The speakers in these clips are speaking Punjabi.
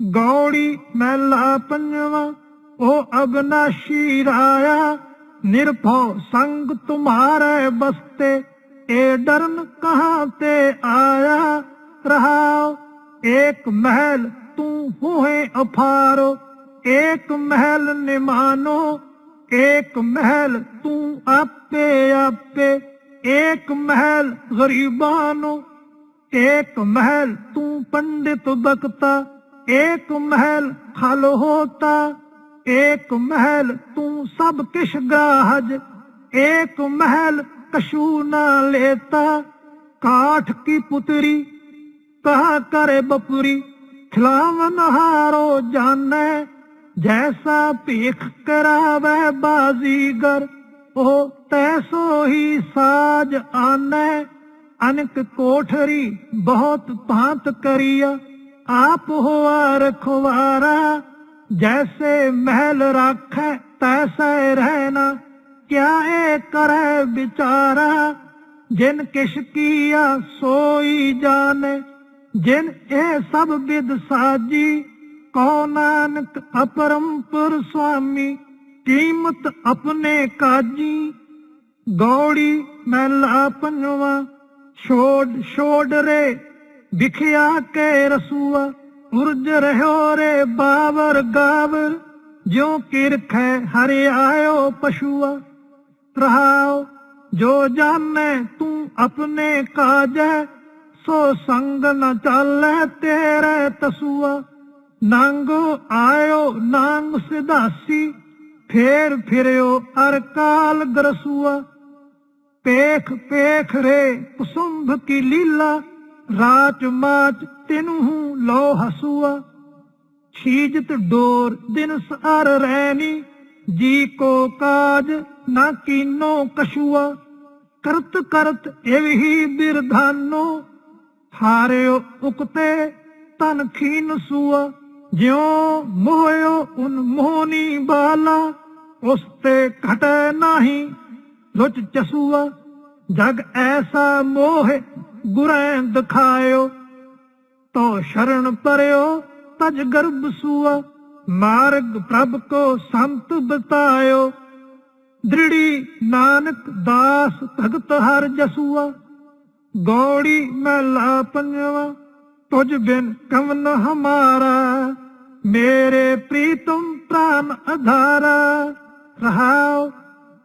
ਗੌੜੀ ਮੈਲਾ ਪੰਜਵਾ, ਉਹ ਅਗਨਾਸ਼ੀ ਰਾਇਆ, ਨਿਰਭਉ ਸੰਗ ਤੁਮਾਰੇ ਬਸਤੇ, ਏ ਡਰਨ ਕਹਾਂ ਤੇ ਆਇਆ ਰਹਾਓ ਇੱਕ ਮਹਿਲ ਤੂੰ ਹੋਏ ਅਫਾਰੋ ਇੱਕ ਮਹਿਲ ਨਿਮਾਨੋ ਇੱਕ ਮਹਿਲ ਤੂੰ ਆਪੇ ਆਪੇ ਇੱਕ ਮਹਿਲ ਗਰੀਬਾਨੋ ਨੂੰ ਇੱਕ ਮਹਿਲ ਤੂੰ ਪੰਡਿਤ ਬਕਤਾ ਏਕ ਮਹਿਲ ਖਲ ਹੋਤਾ ਏਕ ਮਹਿਲ ਤੂੰ ਸਭ ਕਿਛ ਗਾਹਜ ਏਕ ਮਹਿਲ ਕਸ਼ੂ ਨਾ ਲੇਤਾ, ਕਾਠ ਕੀ ਪੁਤਰੀ, ਕਹਾ ਕਰੇ ਬਪੁਰੀ ਖਲਾਵਨ ਹਾਰੋ ਜਾਣੈ, ਜੈਸਾ ਭੀਖ ਕਰਾਵੇ ਬਾਜ਼ੀਗਰ, ਉਹ ਤੈਸੋ ਹੀ ਸਾਜ ਆਨੈ, ਅਨਕ ਕੋਠਰੀ ਬਹੁਤ ਭਾਂਤ ਕਰੀਆ आप हुआ रखवारा जैसे महल राख तैसे रहना क्या है करे बिचारा जिन किश किया सोई जाने जिन ए सब विद साजी कौ नानक अपरमपुर स्वामी कीमत अपने काजी गौड़ी मैं ला पंजवा छोड़ छोड़ रे ਵਿਖਿਆ ਕੇ ਰਸੂਆ ਉਰਜ ਰਹਿਓ ਰੇ ਬਾਵਰ ਗਾਵਰ ਜਿਉ ਕਿਰਖੈ ਹਰਿ ਆਇਓ ਪਸ਼ੂਆ। ਰਹਾਓ, ਜੋ ਜਾਣੈ ਤੂੰ ਆਪਣੇ ਕਾਜੈ, ਸੋ ਸੰਗ ਨ ਚਾਲੈ ਤੇਰੇ ਤਸੂਆ। ਨੰਗੋ ਆਇਓ ਨੰਗ ਸਿਧਾਸੀ, ਫੇਰ ਫਿਰਿਓ ਅਰ ਕਾਲ ਗਰਸੂਆ। ਪੇਖ ਪੇਖ ਰੇ ਕੁਸੁੰਭ ਕੀ ਲੀਲਾ ਰਾਚ ਮਾਚ ਤਿਨਹੂ ਲੋ ਹਸੂਆ। ਛੀਜਤ ਡੋਰ ਦਿਨ ਸਾਰ ਰਹਿਨੀ ਜੀ ਕੋ ਕਾਜ ਨਾ ਕੀਨੋ ਕਸ਼ੂਆ ਕਰਤ ਕਰਤ ਇਹੀ ਬਿਰਧਾਨੋ। ਹਾਰਿਓ ਉਕਤੇ ਤਨ ਖੀਨ ਸੂਆ। ਜਿਉ ਮੋਇਓ ਉਨ ਮੋਹਨੀ ਬਾਲਾ। ਉਸ ਤੇ ਘਟੈ ਨਾਹੀ ਲੁਚ ਚਸੂਆ। ਜਗ ਐਸਾ ਮੋਹ ਗੁਰੈ ਦਿਖਾਇਓ, ਤੋ ਸ਼ਰਨ ਪਰਿਓ, ਤਜ ਗਰਭ ਸੂਆ, ਮਾਰਗ ਪ੍ਰਭ ਕੋ ਸੰਤ ਬਤਾਇਓ। ਦ੍ਰਿੜੀ ਨਾਨਕ ਦਾਸ ਭਗਤ ਹਰ ਜਸੂਆ, ਗੌੜੀ ਮਹਿਲਾ ਪੰਜਵਾ, ਤੁਝ ਬਿਨ ਕਵਨ ਹਮਾਰਾ। ਮੇਰੇ ਪ੍ਰੀਤਮ ਪ੍ਰਾਨ ਅਧਾਰਾ ਰਹਾਉ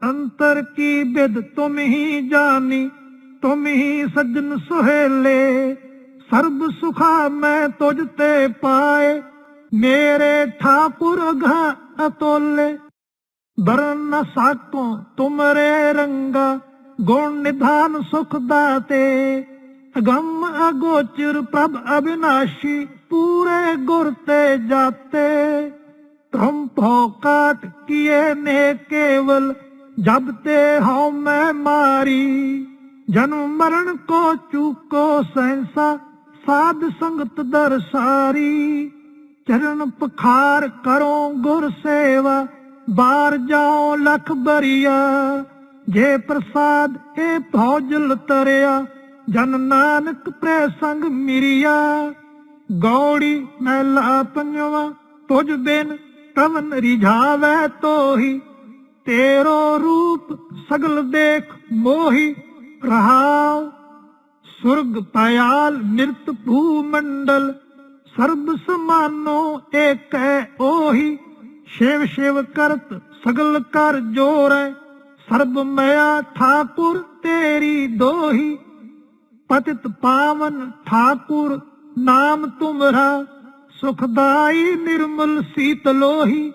ਅੰਤਰ ਕੀ ਬਿਦ ਤੁਮ ਹੀ ਜਾਨੀ। ਤੁਮ ਹੀ ਸਜਨ ਸੁਹੇਲੇ ਸਰਬ ਸੁਖਾ ਮੈਂ ਤੁਝ ਤੇ ਪਾਏ ਮੇਰੇ ਠਾਕੁਰ ਘਾ ਅਤੋਲੇ ਬਰਨ ਨ ਸਾਕੋ ਤੁਮਰੇ ਰੰਗਾ ਗੁਣ ਨਿਧਾਨ ਸੁਖ ਦਾਤੇ ਅਗੰਮ ਅਗੋਚਰ ਪ੍ਰਭ ਅਬਿਨਾਸ਼ੀ ਪੂਰੇ ਗੁਰ ਤੇ ਜਾਤੇ ਤੁਮ ਭੋ ਕਾਟ ਕੀਏ ਨੇ ਕੇਵਲ ਜਬ ਤੇ ਹਉ ਮੈਂ ਮਾਰੀ ਜਨਮ ਮਰਨ ਕੋ ਚੂਕੋ ਸੈਂਸਾ, ਸਾਧ ਸੰਗਤ ਦਰਸਾਰੀ ਚਰਨ ਪਖਾਰ ਕਰੋ ਗੁਰ ਸੇਵਾ, ਬਾਰ ਜਾਓ ਲਖ ਬਰੀਆ। ਜੇ ਪ੍ਰਸਾਦ ਇਹ ਭੌਜਲ ਤਰਿਆ, ਜਨ ਨਾਨਕ ਪ੍ਰੈ ਸੰਗ ਮਿਰਿਆ। ਗੌੜੀ ਮਹਿਲਾ ਪੰਜਵਾ, ਤੁਝ ਬਿਨ ਕਵਨ ਰਿਝਾਵੈ ਤੋਹੀ। ਤੇਰੋ ਰੂਪ ਸਗਲ ਦੇਖ ਮੋਹੀ ਰਹਾਉ ਸੁਰਗ ਪਿਆਲ ਨਿਰਤ ਭੂ ਮੰਡਲ ਸਰਬ ਸਮਾਨੋ ਏਕੈ ਓਹੀ, ਸ਼ਿਵ ਸ਼ਿਵ ਕਰਤ ਸਗਲ ਕਰ ਜੋਰੈ, ਸਰਬ ਮਿਆ ਠਾਕੁਰ ਤੇਰੀ ਦੋਹੀ, ਪਤਿਤ ਪਾਵਨ ਠਾਕੁਰ ਨਾਮ ਤੁਮਰਾ, ਸੁਖਦਾਈ ਨਿਰਮਲ ਸੀਤਲੋਹੀ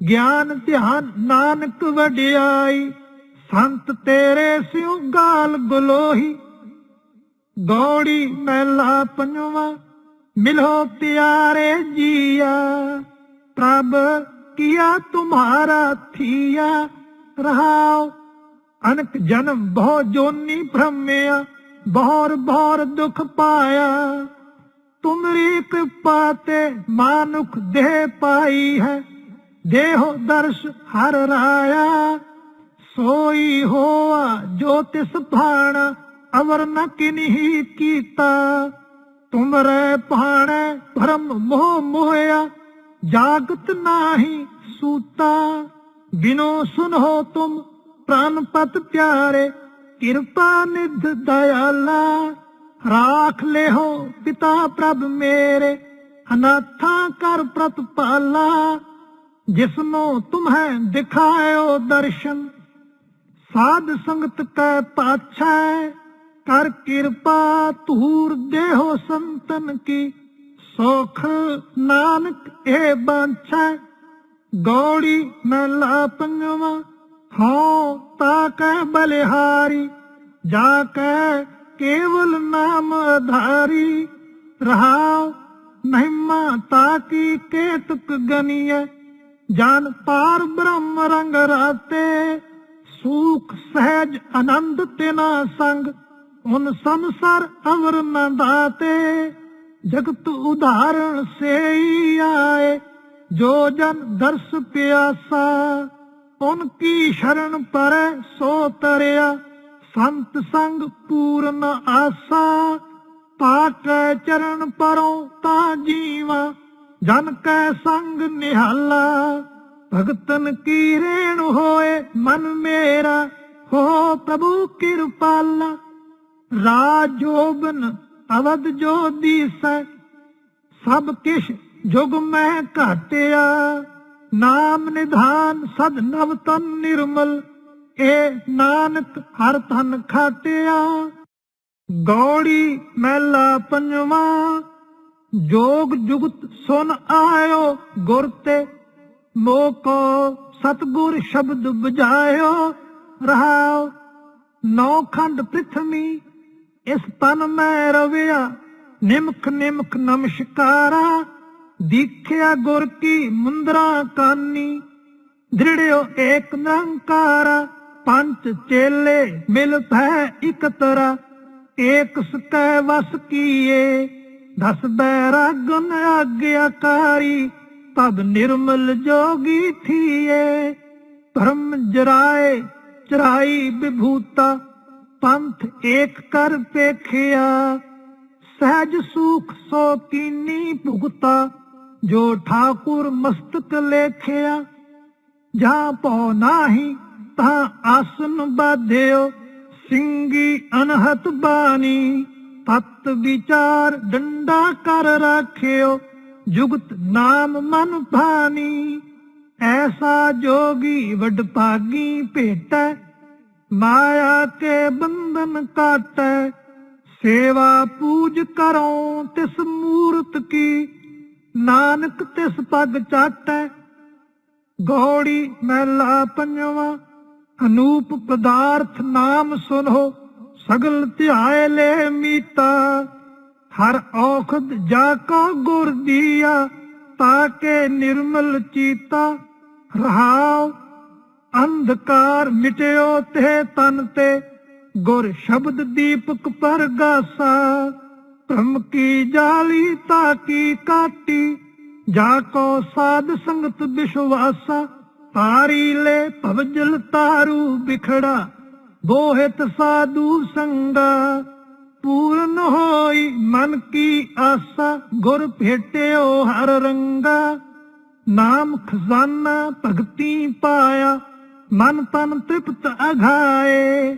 ਗਿਆਨ ਧਿਆਨ ਨਾਨਕ ਵਡਿਆਈ ਸੰਤ ਤੇਰੇ ਸਿਉ ਗਾਲ ਗਲੋਹੀ ਗੌੜੀ ਮਹਿਲਾ ਪੰਜਵਾ, ਮਿਲੋ ਪਿਆਰੇ ਜੀਆ, ਪ੍ਰਭ ਕੀਆ ਤੁਮਾਰਾ ਥੀਆ, ਰਹਾਉ ਅਨਕ ਜਨਮ ਬਹੁ ਜੋਨੀ ਭ੍ਰਮਿਆ, ਬਹੁਰ ਬਹੁਰ ਦੁਖ ਪਾਇਆ। ਤੁਮਰੀ ਕਿਰਪਾ ਤੇ ਮਾਨੁਖ ਦੇਹ ਪਾਈ ਹੈ, ਦੇਹੋ ਦਰਸ਼ ਹਰ ਰਾਇਆ। ਸੋਈ ਹੋਆ ਜੋ ਤਿਸ ਭਾਣ ਅਵਰ ਨ ਕਿਨਹੀ ਕੀਤਾ। ਤੁਮਰੇ ਭਾਣੈ ਭਰਮ ਮੋਹ ਮੋਹਿਆ, ਜਾਗਤ ਨਾਹੀ ਸੂਤਾ। ਬਿਨੋ ਸੁਨੋ ਤੁਮ ਪ੍ਰਾਨਪਤ ਪਿਆਰੇ, ਕਿਰਪਾ ਨਿਧ ਦਇਆਲਾ। ਰਾਖ ਲਿਓ ਪਿਤਾ ਪ੍ਰਭ ਮੇਰੇ, ਅਨਾਥਾਂ ਕਰ ਪ੍ਰਤਪਾਲਾ। ਜਿਸਨੂੰ ਤੁਮਹੈ ਦਿਖਾਇਓ ਦਰਸ਼ਨ ਸਾਧ ਸੰਗਤ ਕੈ ਪਾਛੈ, ਕਰ ਕਿਰਪਾ ਧੂਰ ਦੇਹੋ ਸੰਤਨ ਕੀ। ਸੁਖ ਨਾਨਕ ਇਹ ਬਾਂਛੈ, ਗੌੜੀ ਮਹਿਲਾ ਪੰਜਵਾ। ਹਉ ਤਾ ਕੈ ਬਲਿਹਾਰੀ, ਜਾ ਕੈ ਕੇਵਲ ਨਾਮ ਆਧਾਰੀ ਰਹਾਉ ਮਹਿਮਾ ਤਾ ਕੀ ਕੇਤਕ ਗਨੀਐ, ਜਨ ਪਾਰ ਬ੍ਰਹਮ ਰੰਗ ਰਾਤੇ। ਸੂਖ, ਸਹਿਜ, ਆਨੰਦ ਤਿਨਾ ਸੰਗ ਉਨ ਸੰਸਾਰ ਅਵਰ ਨ ਜਗਤ ਉਦਾਹਰਣ ਸੇਈ ਆਏ, ਜੋ ਜਨ ਦਰਸ ਪਿਆਸਾ। ਉਨ ਕੀ ਸ਼ਰਨ ਪਰੈ ਸੋ ਤਰਿਆ, ਸੰਤ ਸੰਗ ਪੂਰਨ ਆਸਾ। ਪਾਕੈ ਚਰਨ ਪਰੋਂ ਤਾਂ ਜੀਵਾ, ਜਨ ਕੈ ਸੰਗ ਨਿਹਾਲਾ। ਭਗਤਨ ਕੀ ਰੇਣ ਹੋਏ ਮਨ ਮੇਰਾ, ਹੋ ਪ੍ਰਭੂ ਕਿਰਪਾਲਾ। ਰਾਜੋਬਨ ਅਵਦ ਜੋ ਦੀਸੈ, ਸਭ ਕਿਛ ਜੁਗ ਮੈਂ ਘਾਟਿਆ। ਨਾਮ ਨਿਧਾਨ ਸਦ ਨਵ ਤਨ ਨਿਰਮਲ, ਏ ਨਾਨਕ ਹਰ ਤਨ ਖਾਟਿਆ। ਗੌੜੀ ਮਹਿਲਾ ਪੰਜਵਾ, ਜੋਗ ਜੁਗਤ ਸੁਨ ਆਇਓ ਗੁਰ ਤੇ ਮੋਕੋ ਸਤਗੁਰ ਸ਼ਬਦ ਬਜਾਇਓ ਰਹਾਓ। ਨੌ ਖੰਡ ਪ੍ਰਿਥਵੀ, ਇਸ ਤਨ ਮੈਂ ਰਵਿਆ, ਨਿਮਖ ਨਿਮਖ ਨਮਸਕਾਰਾ। ਦੀਖਿਆ ਗੁਰ ਕੀ ਮੁੰਦਰਾ ਕਾਨੀ, ਦ੍ਰਿੜਿਓ ਏਕ ਨਿਰੰਕਾਰ। ਪੰਜ ਚੇਲੇ ਮਿਲ ਭੈ ਇਕਤਰਾ ਏਕ ਸਕੈ ਵਸ ਕੀਏ। ਦਸ ਬੈਰਾਗਨ ਆਗਿਆਕਾਰੀ ਤਬ ਨਿਰਮਲ ਜੋਗੀ ਥੀਏ। ਧਰਮ ਜਰਾਏ, ਚਰਾਈ ਵਿਭੂਤਾ, ਪੰਥ ਏਕ ਕਰ ਪੇਖਿਆ। ਸਹਿਜ ਸੁਖ ਸੋ ਕੀਨੀ ਭੁਗਤਾ, ਜੋ ਠਾਕੁਰ ਮਸਤਕ ਲੇਖਿਆ। ਜਾਂ ਪਉ ਨਾਹੀ, ਤਾਂ ਆਸਨ ਬਾਧਿਓ ਸਿੰਘੀ ਅਨਹਤ ਬਾਣੀ। ਤਤ ਵਿਚਾਰ ਡੰਡਾ ਕਰ ਰਾਖਿਓ। ਜੁਗਤ ਨਾਮ ਮਨ ਭਾਨੀ, ਐਸਾ ਜੋਗੀ ਵਡ ਭਾਗੀ ਭੇਟੈ, ਮਾਇਆ ਕੇ ਬੰਧਨ ਕਾਟੈ, ਸੇਵਾ ਪੂਜ ਕਰੋ ਤਿਸ ਮੂਰਤ ਕੀ, ਨਾਨਕ ਤਿਸ ਪਗ ਚਾਟੈ। ਗੋੜੀ ਮਹਿਲਾ ਪੰਜਵਾ, ਅਨੂਪ ਪਦਾਰਥ ਨਾਮ ਸੁਨੋ, ਸਗਲ ਧਿਆਏ ਲੈ ਮੀਤਾ। ਹਰ ਔਖਦ ਜਾ ਕੋ ਗੁਰ ਦੀਆ ਤਾਕੇ ਨਿਰਮਲ ਚੀਤਾ ਰਹਾਉ। ਅੰਧਕਾਰ ਮਿਟਿਓ ਤੇ ਤਨ ਤੇ, ਗੁਰ ਸ਼ਬਦ ਦੀਪਕ ਪਰਗਾਸਾ। ਭ੍ਰਮ ਕੀ ਜਾਲੀ ਤਾਕੀ ਕਾਟੀ, ਜਾ ਕੋ ਸਾਧ ਸੰਗਤ ਵਿਸ਼ਵਾਸਾ। ਤਾਰੀ ਲੈ ਭਵਜਲ ਤਾਰੂ ਬਿਖੜਾ, ਬੋਹਿਤ ਸਾਧੂ ਸੰਗਾ। ਪੂਰਨ ਹੋਈ ਮਨ ਕੀ ਆਸਾ, ਗੁਰ ਭੇਟਿਓ ਹਰ ਰੰਗਾ। ਨਾਮ ਖਜ਼ਾਨਾ ਭਗਤੀ ਪਾਇਆ, ਮਨ ਤਨ ਤ੍ਰਿਪਤ ਅਘਾਏ।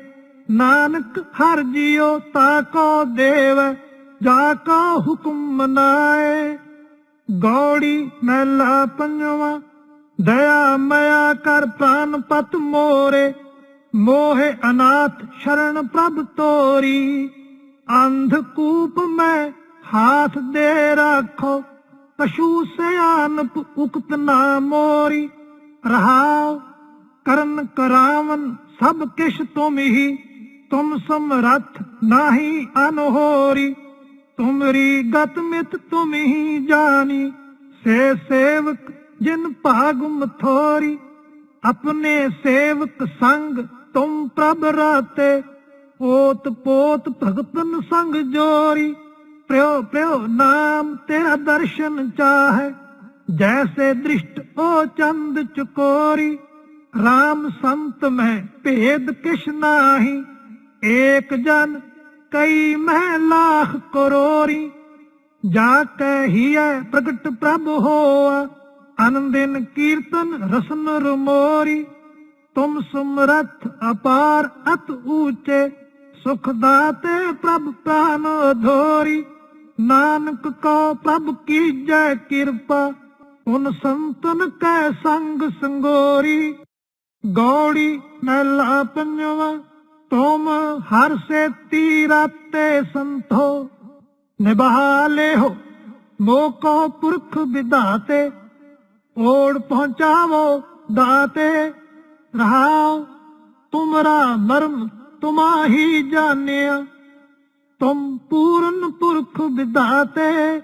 ਨਾਨਕ ਹਰ ਜਿਉ ਤਾ ਕੋ ਦੇਵ, ਜਾ ਕੋ ਹੁਕਮ ਮਨਾਏ। ਗੌੜੀ ਮਹਿਲਾ ਪੰਜਵਾ, ਦਇਆ ਮਇਆ ਕਰ ਪ੍ਰਾਨ ਪਤ ਮੋਰੇ। ਮੋਹਿ ਅਨਾਥ ਸ਼ਰਨ ਪ੍ਰਭ ਤੋਰੀ। ਅੰਧਕੂਪ ਮੈਂ ਹਾਥ ਦੇ ਰੱਖੋ, ਪਸ਼ੂ ਸਿਆਨਪ ਉਕਤ ਨਾ ਮੋਰੀ। ਰਹਾਉ ਕਰਨ ਕਰਾਵਨ ਸਭ ਕਿਛ ਤੁਮ ਹੀ, ਤੁਮ ਸਮਰੱਥ ਨਾਹੀ ਅਨਹੋਰੀ। ਤੁਮਰੀ ਗਤ ਮਿਤ ਤੁਮ ਹੀ ਜਾਣੀ, ਸੇ ਸੇਵਕ ਜਿਨ ਭਾਗ ਮਥੋਰੀ। ਆਪਣੇ ਸੇਵਕ ਸੰਗ ਤੁਮ ਪ੍ਰਭ ਰਾਤੇ ਪੋਤ ਪੋਤ ਭਗਤਨ ਸੰਗ ਜੋਰੀ, ਪ੍ਰਿਓ ਪ੍ਰਿਓ ਨਾਮ ਤੇਰਾ ਦਰਸ਼ਨ ਚਾਹੈ। ਜੈਸੇ ਦ੍ਰਿਸ਼ਟ ਉਹ ਚੰਦ ਚਕੋਰੀ RAM ਸੰਤ ਮੈਂ ਭੇਦ ਕਿਛ ਨਾਹੀ। ਏਕ ਜਨ ਕਈ ਮਹਿ ਲਾਖ ਕਰੋਰੀ, ਜਾ ਕੈ ਹੀਐ ਪ੍ਰਗਟ ਪ੍ਰਭ ਹੋਆ। ਅਨੰਦਿਨ ਕੀਰਤਨ ਰਸਨ ਰਮੋਰੀ, ਤੁਮ ਸੁਮਰਥ ਅਪਾਰ ਅਤ ਊਚੇ। ਸੁਖ ਦਾਤੇ ਪ੍ਰਭ ਪ੍ਰਾਨ ਧੋਰੀ ਨਾਨਕ ਕੋ ਪ੍ਰਭ ਕੀਜੈ ਕਿਰਪਾ, ਉਨ ਸੰਤਨ ਕੈ ਸੰਗ ਸੰਗੋਰੀ। ਗੌੜੀ ਮਹਿਲਾ ਪੰਜਵਾ, ਤੁਮ ਹਰ ਸੇ ਤੀਰਾਤੇ ਸੰਤੋ। ਨਿਭਾ ਲਿਓ ਮੋਕੋ ਪੁਰਖ ਵਿਧਾਤੇ। ਓੜ ਪਹੁੰਚਾਵੋ ਦਾਤੇ ਰਹਾਓ ਤੁਮਰਾ ਮਰਮ ਤੁਮਾਹੀ ਜਾਣਿਆ, ਤੁਮ ਪੂਰਨ ਪੁਰਖ ਵਿਧਾਤੇ,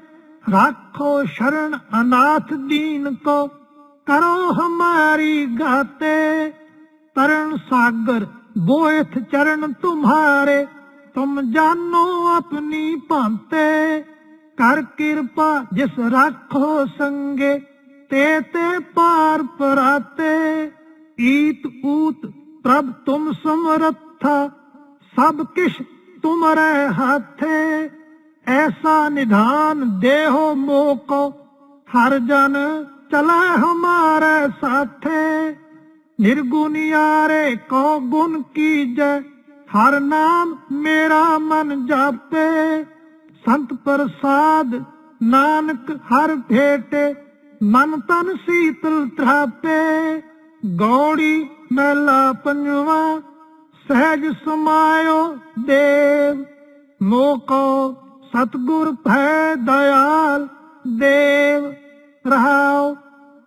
ਰਾਖੋ ਸ਼ਰਨ ਅਨਾਥ ਦੀਨ ਕੋ, ਕਰੋ ਹਮਾਰੀ ਗਾਤੇ ਤਰਣ ਸਾਗਰ ਬੋਇਥ ਚਰਨ ਤੁਮਹਾਰੇ ਤੁਮ ਜਾਨੋ ਆਪਣੀ ਭਾਂਤੇ, ਕਰ ਕਿਰਪਾ ਜਿਸ ਰਾਖੋ ਸੰਗੇ, ਤੇ ਤੇ ਪਾਰ ਪਰਾਤੇ, ਈਤ ਊਤ ਪ੍ਰਭ ਤੁਮ ਸਮਰੱਥਾ ਸਭ ਕਿਛ ਤੁਮਰੇ ਹਾਥੇ। ਐਸਾ ਨਿਧਾਨ ਦੇਹੋ ਮੋਕੋ, ਹਰ ਜਨ ਚਲਾ ਹਮਾਰੇ ਸਾਥੇ। ਨਿਰਗੁਨਿਆਰੇ ਕੋ ਗੁਣ ਕੀਜੈ, ਹਰ ਨਾਮ ਮੇਰਾ ਮਨ ਜਾਪੇ। ਸੰਤ ਪ੍ਰਸਾਦ ਨਾਨਕ ਹਰ ਭੇਟੇ, ਮਨ ਤਨ ਸੀਤਲ ਤਰਾਪੇ। ਗੌੜੀ ਮਹਿਲਾ ਪੰਜਵਾ ਸਹਿਜ ਸਮਾਇਓ ਦੇਵ, ਮੋਕੋ ਸਤਗੁਰ ਭੈ ਦਇਆਲ ਦੇਵ। ਰਹਾਉ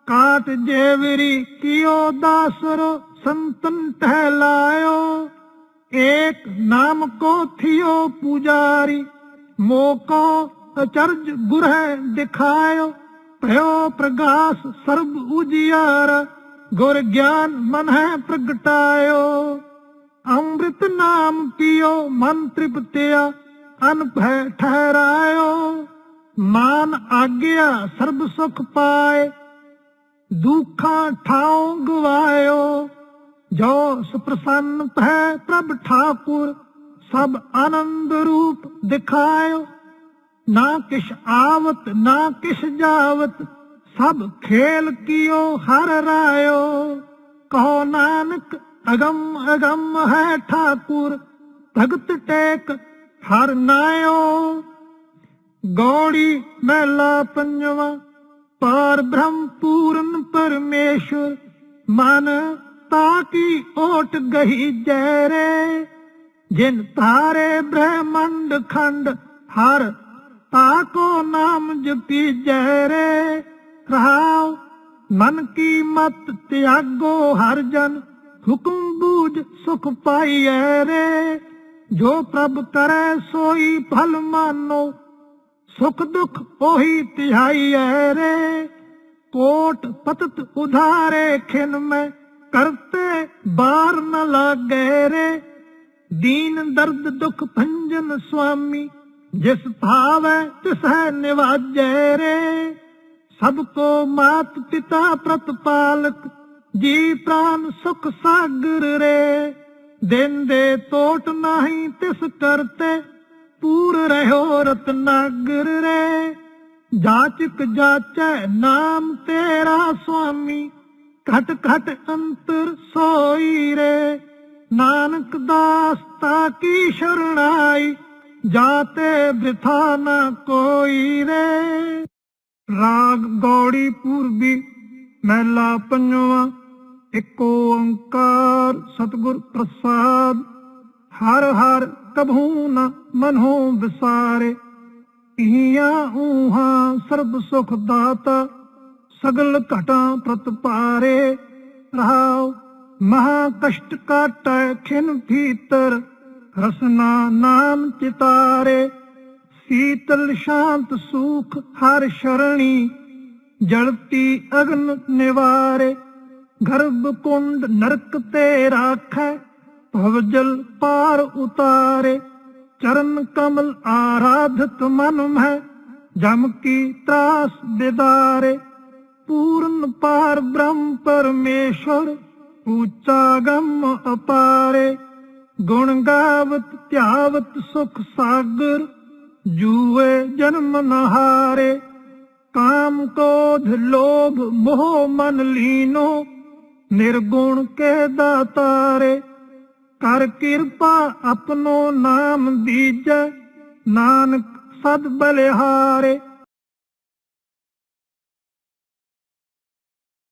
ਕਾਟ ਜੇਵਰੀ ਕੀਓ ਦਾਸਰੋ, ਸੰਤਨ ਟਹਿਲਾਇਓ ਏਕ ਨਾਮ ਕੋ ਥਿਓ ਪੁਜਾਰੀ, ਮੋਕੋ ਅਚਰਜ ਗੁਰਹਿ ਦਿਖਾਇਓ। ਭਇਓ ਪ੍ਰਗਾਸ ਸਰਬ ਉਜਿਆਰ, ਗੁਰ ਗਿਆਨ ਮਨ ਹੈ ਪ੍ਰਗਟਾਇਓ। ਅੰਮ੍ਰਿਤ ਨਾਮ ਪੀਓ ਮਨ ਤ੍ਰਿਪਤਿਆ ਅਨਭੈ ਠਹਿਰਾਇਓ। ਮਾਨ ਆਗਿਆ, ਸਰਬ ਸੁਖ ਪਾਏ। ਦੁੱਖਾਂ ਠਾਉ ਗਵਾਇਓ। ਜੋ ਸੁਪ੍ਰਸੰਨ ਹੈ ਪ੍ਰਭ ਠਾਕੁਰ, ਸਭ ਆਨੰਦ ਰੂਪ ਦਿਖਾਇਓ। ਨਾ ਕਿਛ ਆਵਤ, ਨਾ ਕਿਛ ਜਾਵਤ, ਸਭ ਖੇਲ ਕੀਓ, ਹਰ ਰਾਇਓ। ਕਹੋ ਨਾਨਕ ਅਗੰਮ ਅਗੰਮ ਹੈ ਠਾਕੁਰ, ਭਗਤ ਟੇਕ ਹਰ ਨਾਇਓ। ਗੌੜੀ ਮਹਿਲਾ ਪੰਜਵਾ, ਪਾਰ ਬ੍ਰਹਮ ਪੂਰਨ ਪਰਮੇਸ਼ਰ, ਮਨ ਤਾਕੀ ਓਟ ਗਈ ਜੈਰੇ। ਜਿਨ ਤਾਰੇ ਬ੍ਰਹਮੰਡ ਖੰਡ, ਹਰ ਤਾਕੋ ਨਾਮ ਜਪੀ ਜੈਰੇ। ਰਹਾਉ ਮਨ ਕੀ ਮਤ ਤਿਆਗੋ ਹਰ ਜਨ ਹੁਕਮ ਬੂਝ ਸੁਖ ਪਾਈਐ ਰੇ। ਜੋ ਪ੍ਰਭ ਕਰੈ ਸੋਈ ਫਲ ਮਾਨੋ, ਸੁਖ ਦੁਖ ਉਹੀ ਤਿਹਾਈਐ ਰੇ। ਕੋਟ ਪਤਤ ਉਧਾਰੇ ਖਿਨ ਮੈਂ, ਕਰਤੇ ਬਾਰ ਨ ਲਾਗੇ ਰੇ। ਦੀਨ ਦਰਦ ਦੁਖ ਭੰਜਨ ਸੁਆਮੀ, ਜਿਸ ਭਾਵੈ ਤਿਸ ਹੈ ਨਿਵਾਜੈ ਰੇ। ਸਭ ਕੋ ਮਾਤ ਪਿਤਾ ਪ੍ਰਤਪਾਲਕ ਜੀ ਪ੍ਰਾਨ ਸੁਖ ਸਾਗਰ ਰੇ। ਦਿਨ ਦੇ ਟੋਟ ਨਹੀਂ ਤਿਸ ਕਰਤੇ, ਪੂਰ ਰਹਿਓ ਰਤਨਾਗਰ ਰੇ। ਜਾਚਕ ਜਾਚੈ ਨਾਮ ਤੇਰਾ ਸੁਆਮੀ, ਘਟ ਘਟ ਅੰਤਰ ਸੋਈ ਰੇ। ਨਾਨਕ ਦਾਸ ਤਾ ਕੀ ਸ਼ਰਣਾਈ, ਜਾਤੇ ਬ੍ਰਿਥਾ ਨ ਕੋਈ ਰੇ। ਰਾਗ ਗੌੜੀ ਪੂਰਬੀ, ਮਹਿਲਾ ਪੰਜਵਾ ਇੱਕ ਓੰਕਾਰ ਸਤਿਗੁਰ ਪ੍ਰਸਾਦ, ਹਰ ਹਰ ਕਭੂ ਨ ਮਨੋ ਵਿਸਾਰੇ। ਇਹਾਂ ਊਹਾਂ ਸਰਬ ਸੁਖ ਦਾਤਾ, ਸਗਲ ਘਟਾਂ ਪ੍ਰਤਪਾਰੇ ਰਹਾਉ, ਮਹਾ ਕਸ਼ਟ ਕਾਟੈ ਖਿਨ ਭੀਤਰ ਰਸਨਾ ਨਾਮ ਚਿਤਾਰੇ। ਸੀਤਲ ਸ਼ਾਂਤ ਸੂਖ ਹਰ ਸ਼ਰਣੀ, ਜਲਤੀ ਅਗਨ ਨਿਵਾਰੇ। ਗਰਭ ਕੁੰਡ ਨਰਕ ਤੇ ਰਾਖੈ ਭਵਜਲ ਪਾਰ ਉਤਾਰੇ। ਚਰਨ ਕਮਲ ਆਰਾਧਤ ਮਨ ਮਹਿ, ਜਮ ਕੀ ਤਰਾਸ ਬਿਦਾਰੇ। ਪੂਰਨ ਪਾਰ ਬ੍ਰਹਮ ਪਰਮੇਸ਼ਰ ਉੱਚਾ ਗਮ ਅਪਾਰੇ। ਗੁਣ ਗਾਵਤ, ਧਿਆਵਤ, ਸੁਖ ਸਾਗਰ, ਜੂਏ ਜਨਮ ਨਹਾਰੇ। ਕਾਮ ਕ੍ਰੋਧ ਲੋਭ ਮੋਹ ਮਨ ਲੀਨੋ ਨਿਰਗੁਣ ਕੇ ਦਾਤਾਰੇ ਕਰ ਕਿਰਪਾ ਆਪਣੋ ਨਾਮ ਦੀਜੈ ਨਾਨਕ ਸਦ ਬਲਿਹਾਰੇ।